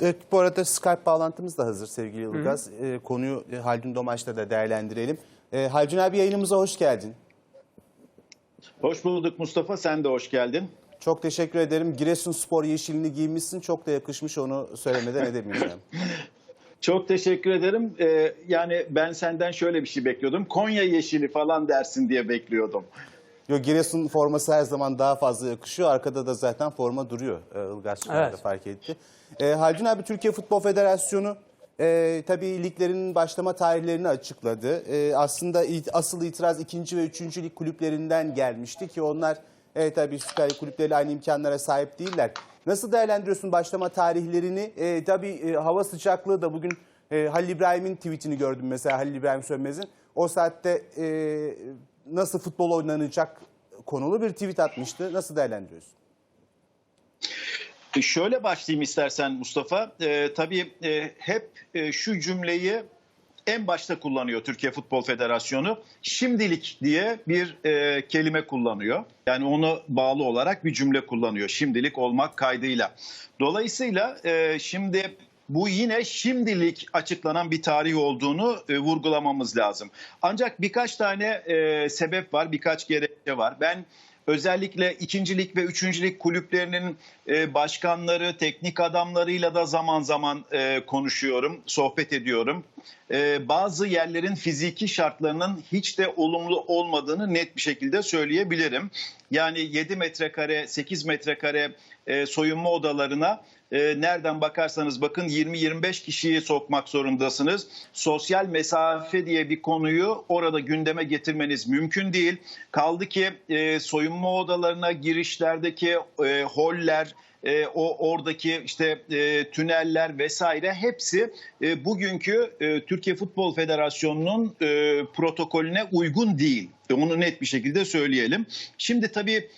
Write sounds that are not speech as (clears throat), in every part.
Evet, bu arada Skype bağlantımız da hazır sevgili Ilgaz. Ee, konuyu e, Haldun Domaç'ta da değerlendirelim. Ee, Haldun abi yayınımıza hoş geldin. Hoş bulduk Mustafa, sen de hoş geldin. Çok teşekkür ederim. Giresunspor yeşilini giymişsin. Çok da yakışmış onu söylemeden edemeyeceğim. (laughs) Çok teşekkür ederim. Ee, yani ben senden şöyle bir şey bekliyordum. Konya yeşili falan dersin diye bekliyordum. Yo, Giresun forması her zaman daha fazla yakışıyor. Arkada da zaten forma duruyor. Ee, Ilgaz Evet. fark etti. Ee, Haldun abi Türkiye Futbol Federasyonu e, tabii liglerin başlama tarihlerini açıkladı. E, aslında it- asıl itiraz ikinci ve üçüncü lig kulüplerinden gelmişti ki onlar e, tabii Süper Lig kulüpleriyle aynı imkanlara sahip değiller. Nasıl değerlendiriyorsun başlama tarihlerini? E, tabii e, hava sıcaklığı da bugün e, Halil İbrahim'in tweetini gördüm mesela Halil İbrahim Sönmez'in. O saatte e, nasıl futbol oynanacak konulu bir tweet atmıştı. Nasıl değerlendiriyorsun? E, Şöyle başlayayım istersen Mustafa. Ee, tabii e, hep e, şu cümleyi en başta kullanıyor Türkiye Futbol Federasyonu. Şimdilik diye bir e, kelime kullanıyor. Yani onu bağlı olarak bir cümle kullanıyor. Şimdilik olmak kaydıyla. Dolayısıyla e, şimdi bu yine şimdilik açıklanan bir tarih olduğunu e, vurgulamamız lazım. Ancak birkaç tane e, sebep var, birkaç gerekçe var. Ben özellikle ikincilik ve üçüncülük kulüplerinin e, başkanları, teknik adamlarıyla da zaman zaman e, konuşuyorum, sohbet ediyorum. E, bazı yerlerin fiziki şartlarının hiç de olumlu olmadığını net bir şekilde söyleyebilirim. Yani 7 metrekare, 8 metrekare e, soyunma odalarına e, nereden bakarsanız bakın 20-25 kişiyi sokmak zorundasınız. Sosyal mesafe diye bir konuyu orada gündeme getirmeniz mümkün değil. Kaldı ki e, soyunma odalarına girişlerdeki e, holler, e, o oradaki işte e, tüneller vesaire hepsi e, bugünkü Türkiye Futbol Federasyonu'nun e, protokolüne uygun değil. Onu net bir şekilde söyleyelim. Şimdi tabii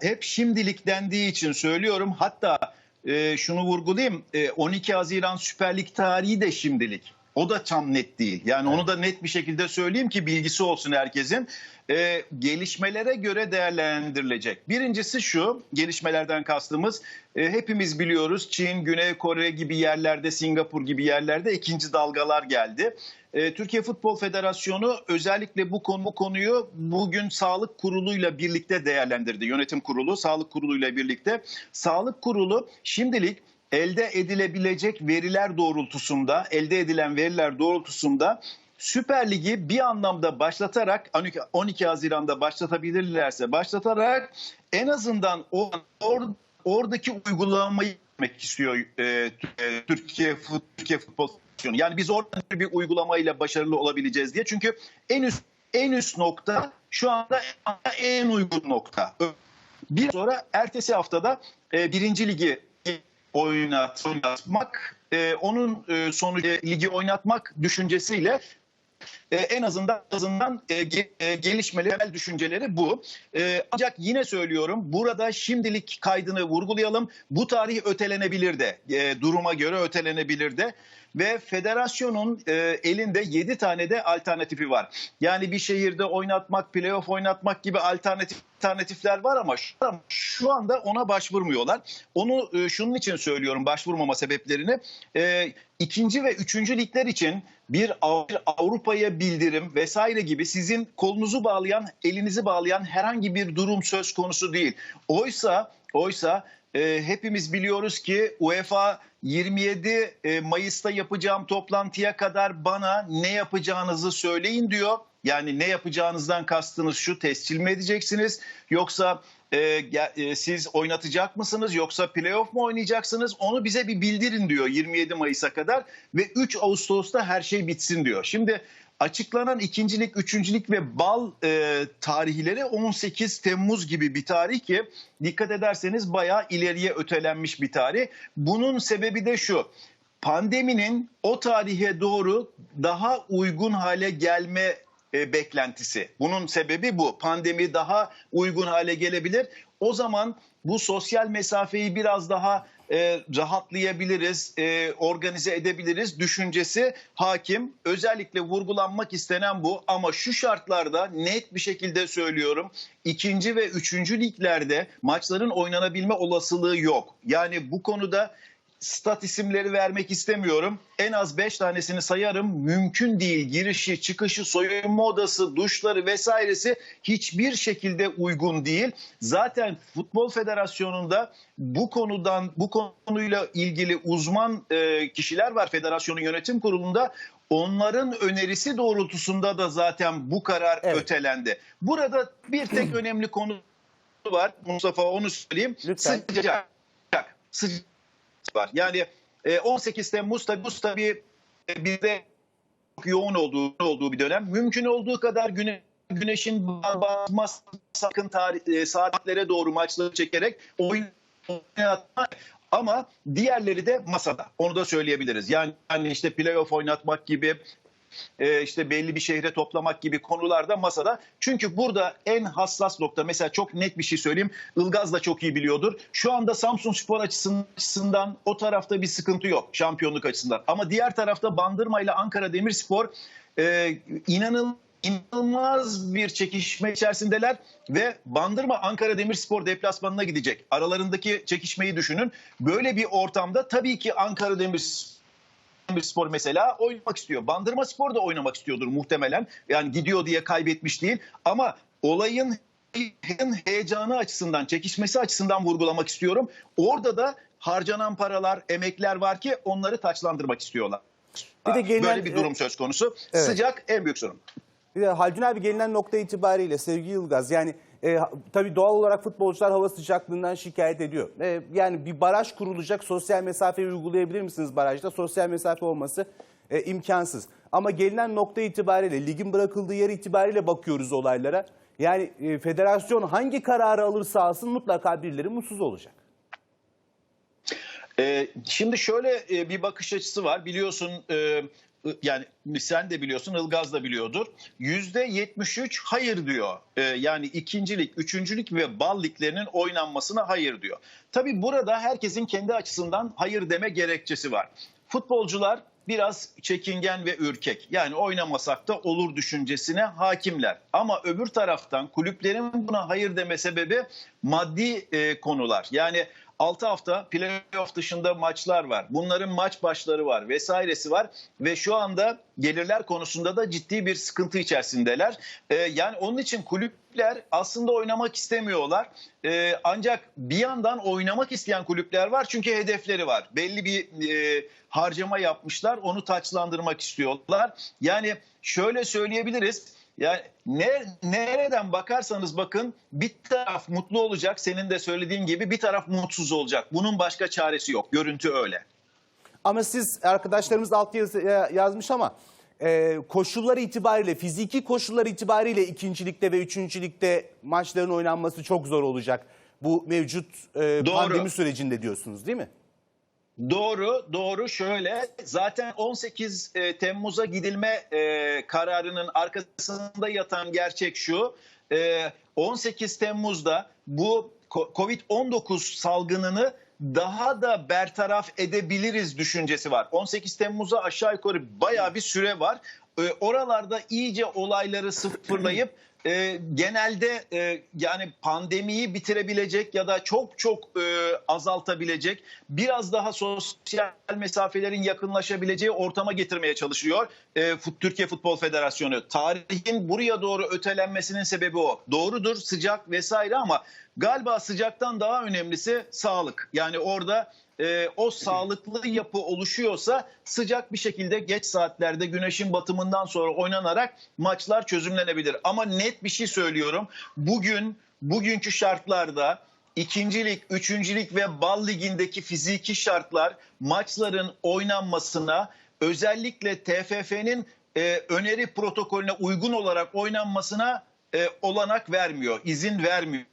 hep şimdilik dendiği için söylüyorum. Hatta e, şunu vurgulayayım. E, 12 Haziran Süper Lig tarihi de şimdilik. O da tam net değil. Yani onu da net bir şekilde söyleyeyim ki bilgisi olsun herkesin. E, gelişmelere göre değerlendirilecek. Birincisi şu, gelişmelerden kastımız e, hepimiz biliyoruz Çin, Güney Kore gibi yerlerde, Singapur gibi yerlerde ikinci dalgalar geldi. E, Türkiye Futbol Federasyonu özellikle bu konu bu konuyu bugün Sağlık Kurulu'yla birlikte değerlendirdi. Yönetim Kurulu, Sağlık Kurulu'yla birlikte. Sağlık Kurulu şimdilik elde edilebilecek veriler doğrultusunda, elde edilen veriler doğrultusunda Süper Lig'i bir anlamda başlatarak 12 12 Haziran'da başlatabilirlerse başlatarak en azından or- oradaki uygulamayı yapmak istiyor e, Türkiye Türkiye Futbol. Yani biz orada bir uygulamayla başarılı olabileceğiz diye. Çünkü en üst en üst nokta şu anda en uygun nokta. Bir sonra ertesi haftada e, birinci ligi oynat, oynatmak, e, onun e, sonucu ligi oynatmak düşüncesiyle e, en azından azından e, e, gelişmeli temel düşünceleri bu. E, ancak yine söylüyorum burada şimdilik kaydını vurgulayalım. Bu tarih ötelenebilir de e, duruma göre ötelenebilir de ve federasyonun e, elinde 7 tane de alternatifi var. Yani bir şehirde oynatmak, playoff oynatmak gibi alternatif alternatifler var ama şu, anda ona başvurmuyorlar. Onu e, şunun için söylüyorum başvurmama sebeplerini. E, ikinci ve üçüncü ligler için bir Avrupa'ya bildirim vesaire gibi sizin kolunuzu bağlayan, elinizi bağlayan herhangi bir durum söz konusu değil. Oysa oysa e, hepimiz biliyoruz ki UEFA 27 e, Mayıs'ta yapacağım toplantıya kadar bana ne yapacağınızı söyleyin diyor. Yani ne yapacağınızdan kastınız şu tescil mi edeceksiniz yoksa e, e, siz oynatacak mısınız yoksa playoff mu oynayacaksınız onu bize bir bildirin diyor 27 Mayıs'a kadar ve 3 Ağustos'ta her şey bitsin diyor. Şimdi açıklanan ikincilik, üçüncülük ve bal e, tarihleri 18 Temmuz gibi bir tarih ki dikkat ederseniz bayağı ileriye ötelenmiş bir tarih. Bunun sebebi de şu pandeminin o tarihe doğru daha uygun hale gelme e, beklentisi. Bunun sebebi bu. Pandemi daha uygun hale gelebilir. O zaman bu sosyal mesafeyi biraz daha e, rahatlayabiliriz, e, organize edebiliriz düşüncesi hakim. Özellikle vurgulanmak istenen bu ama şu şartlarda net bir şekilde söylüyorum. ikinci ve üçüncü liglerde maçların oynanabilme olasılığı yok. Yani bu konuda stat isimleri vermek istemiyorum. En az 5 tanesini sayarım. Mümkün değil. Girişi, çıkışı, soyunma odası, duşları vesairesi hiçbir şekilde uygun değil. Zaten Futbol Federasyonu'nda bu konudan bu konuyla ilgili uzman e, kişiler var federasyonun yönetim kurulunda. Onların önerisi doğrultusunda da zaten bu karar Evet. ötelendi. Burada bir tek (clears throat) önemli konu var Mustafa onu söyleyeyim. Lütfen. Sıcak. Sıcak var. Yani e, 18 Temmuz tabii bu tabii e, bizde çok yoğun olduğu olduğu bir dönem. Mümkün olduğu kadar güne, güneşin batma sakın tarih, e, saatlere doğru maçları çekerek oynatma ama diğerleri de masada. Onu da söyleyebiliriz. Yani, yani işte playoff oynatmak gibi e, işte belli bir şehre toplamak gibi konularda masada. Çünkü burada en hassas nokta mesela çok net bir şey söyleyeyim. Ilgaz da çok iyi biliyordur. Şu anda Samsun Spor açısından, o tarafta bir sıkıntı yok şampiyonluk açısından. Ama diğer tarafta Bandırma ile Ankara Demirspor e, inanıl inanılmaz bir çekişme içerisindeler ve Bandırma Ankara Demirspor deplasmanına gidecek. Aralarındaki çekişmeyi düşünün. Böyle bir ortamda tabii ki Ankara Demirspor Spor mesela oynamak istiyor. Bandırma Spor da oynamak istiyordur muhtemelen. Yani gidiyor diye kaybetmiş değil. Ama olayın heyecanı açısından, çekişmesi açısından vurgulamak istiyorum. Orada da harcanan paralar, emekler var ki onları taçlandırmak istiyorlar. Bir de gelinen- Böyle bir durum söz konusu. Evet. Sıcak en büyük sorun. Bir de Haldun abi gelinen nokta itibariyle sevgili Ilgaz yani e, tabii doğal olarak futbolcular hava sıcaklığından şikayet ediyor. E, yani bir baraj kurulacak sosyal mesafeyi uygulayabilir misiniz barajda? Sosyal mesafe olması e, imkansız. Ama gelinen nokta itibariyle ligin bırakıldığı yer itibariyle bakıyoruz olaylara. Yani e, federasyon hangi kararı alırsa alsın mutlaka birileri mutsuz olacak. Ee, şimdi şöyle e, bir bakış açısı var. Biliyorsun e, yani sen de biliyorsun Ilgaz da biliyordur. Yüzde 73 hayır diyor. Ee, yani ikincilik, üçüncülük ve bal liglerinin oynanmasına hayır diyor. Tabii burada herkesin kendi açısından hayır deme gerekçesi var. Futbolcular biraz çekingen ve ürkek. Yani oynamasak da olur düşüncesine hakimler. Ama öbür taraftan kulüplerin buna hayır deme sebebi maddi e, konular. Yani 6 hafta playoff dışında maçlar var. Bunların maç başları var vesairesi var ve şu anda gelirler konusunda da ciddi bir sıkıntı içerisindeler. Ee, yani onun için kulüpler aslında oynamak istemiyorlar. Ee, ancak bir yandan oynamak isteyen kulüpler var çünkü hedefleri var. Belli bir e, harcama yapmışlar onu taçlandırmak istiyorlar. Yani şöyle söyleyebiliriz. Yani ne, nereden bakarsanız bakın bir taraf mutlu olacak senin de söylediğin gibi bir taraf mutsuz olacak. Bunun başka çaresi yok. Görüntü öyle. Ama siz arkadaşlarımız alt yazı ya- yazmış ama e, koşullar itibariyle, fiziki koşullar itibariyle ikincilikte ve üçüncülükte maçların oynanması çok zor olacak. Bu mevcut e, Doğru. pandemi sürecinde diyorsunuz değil mi? Doğru, doğru. Şöyle zaten 18 e, Temmuz'a gidilme e, kararının arkasında yatan gerçek şu. E, 18 Temmuz'da bu ko- Covid-19 salgınını daha da bertaraf edebiliriz düşüncesi var. 18 Temmuz'a aşağı yukarı bayağı bir süre var. E, oralarda iyice olayları sıfırlayıp (clears throat) e, genelde e, yani pandemiyi bitirebilecek ya da çok çok e, azaltabilecek biraz daha sosyal mesafelerin yakınlaşabileceği ortama getirmeye çalışıyor e, Türkiye Futbol Federasyonu. Tarihin buraya doğru ötelenmesinin sebebi o. Doğrudur sıcak vesaire ama galiba sıcaktan daha önemlisi sağlık. Yani orada e, o sağlıklı yapı oluşuyorsa sıcak bir şekilde geç saatlerde güneşin batımından sonra oynanarak maçlar çözümlenebilir. Ama net bir şey söylüyorum. Bugün bugünkü şartlarda ikincilik, üçüncülük ve bal ligindeki fiziki şartlar maçların oynanmasına özellikle TFF'nin e, öneri protokolüne uygun olarak oynanmasına e, olanak vermiyor, izin vermiyor.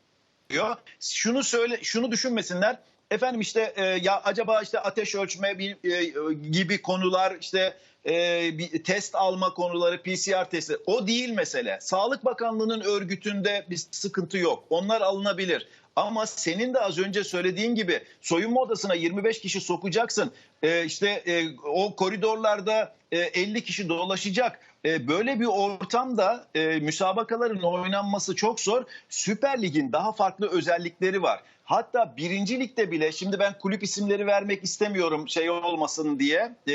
Şunu söyle, şunu düşünmesinler. Efendim işte e, ya acaba işte ateş ölçme bir, e, gibi konular işte e, bir test alma konuları PCR testi o değil mesele. Sağlık Bakanlığı'nın örgütünde bir sıkıntı yok. Onlar alınabilir. Ama senin de az önce söylediğin gibi soyunma odasına 25 kişi sokacaksın. E, işte e, o koridorlarda e, 50 kişi dolaşacak. E, böyle bir ortamda e, müsabakaların oynanması çok zor. Süper Lig'in daha farklı özellikleri var. Hatta birinci ligde bile şimdi ben kulüp isimleri vermek istemiyorum şey olmasın diye. E,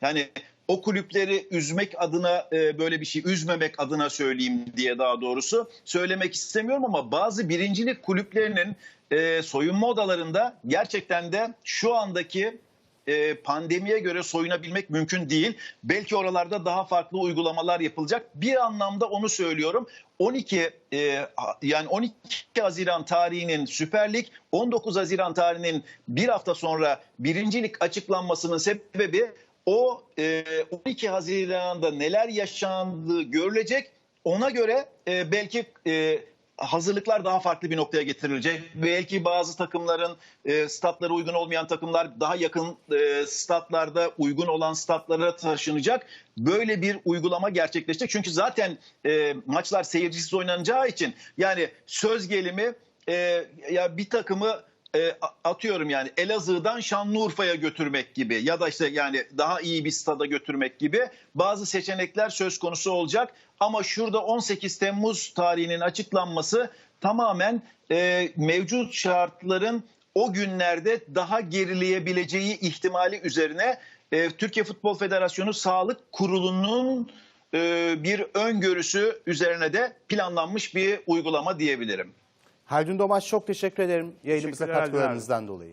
yani o kulüpleri üzmek adına e, böyle bir şey üzmemek adına söyleyeyim diye daha doğrusu söylemek istemiyorum ama bazı birincilik kulüplerinin e, soyunma odalarında gerçekten de şu andaki e, pandemiye göre soyunabilmek mümkün değil. Belki oralarda daha farklı uygulamalar yapılacak. Bir anlamda onu söylüyorum. 12 e, yani 12 Haziran tarihinin Süper Lig, 19 Haziran tarihinin bir hafta sonra birincilik açıklanmasının sebebi o e, 12 Haziran'da neler yaşandığı görülecek. Ona göre e, belki e, hazırlıklar daha farklı bir noktaya getirilecek. Belki bazı takımların e, statlara uygun olmayan takımlar daha yakın e, statlarda uygun olan statlara taşınacak. Böyle bir uygulama gerçekleşecek. Çünkü zaten e, maçlar seyircisiz oynanacağı için yani söz gelimi e, ya bir takımı e, atıyorum yani Elazığ'dan Şanlıurfa'ya götürmek gibi ya da işte yani daha iyi bir stada götürmek gibi bazı seçenekler söz konusu olacak. Ama şurada 18 Temmuz tarihinin açıklanması tamamen e, mevcut şartların o günlerde daha gerileyebileceği ihtimali üzerine e, Türkiye Futbol Federasyonu Sağlık Kurulu'nun e, bir öngörüsü üzerine de planlanmış bir uygulama diyebilirim. Haldun Domaç çok teşekkür ederim yayınımıza katkılarınızdan dolayı.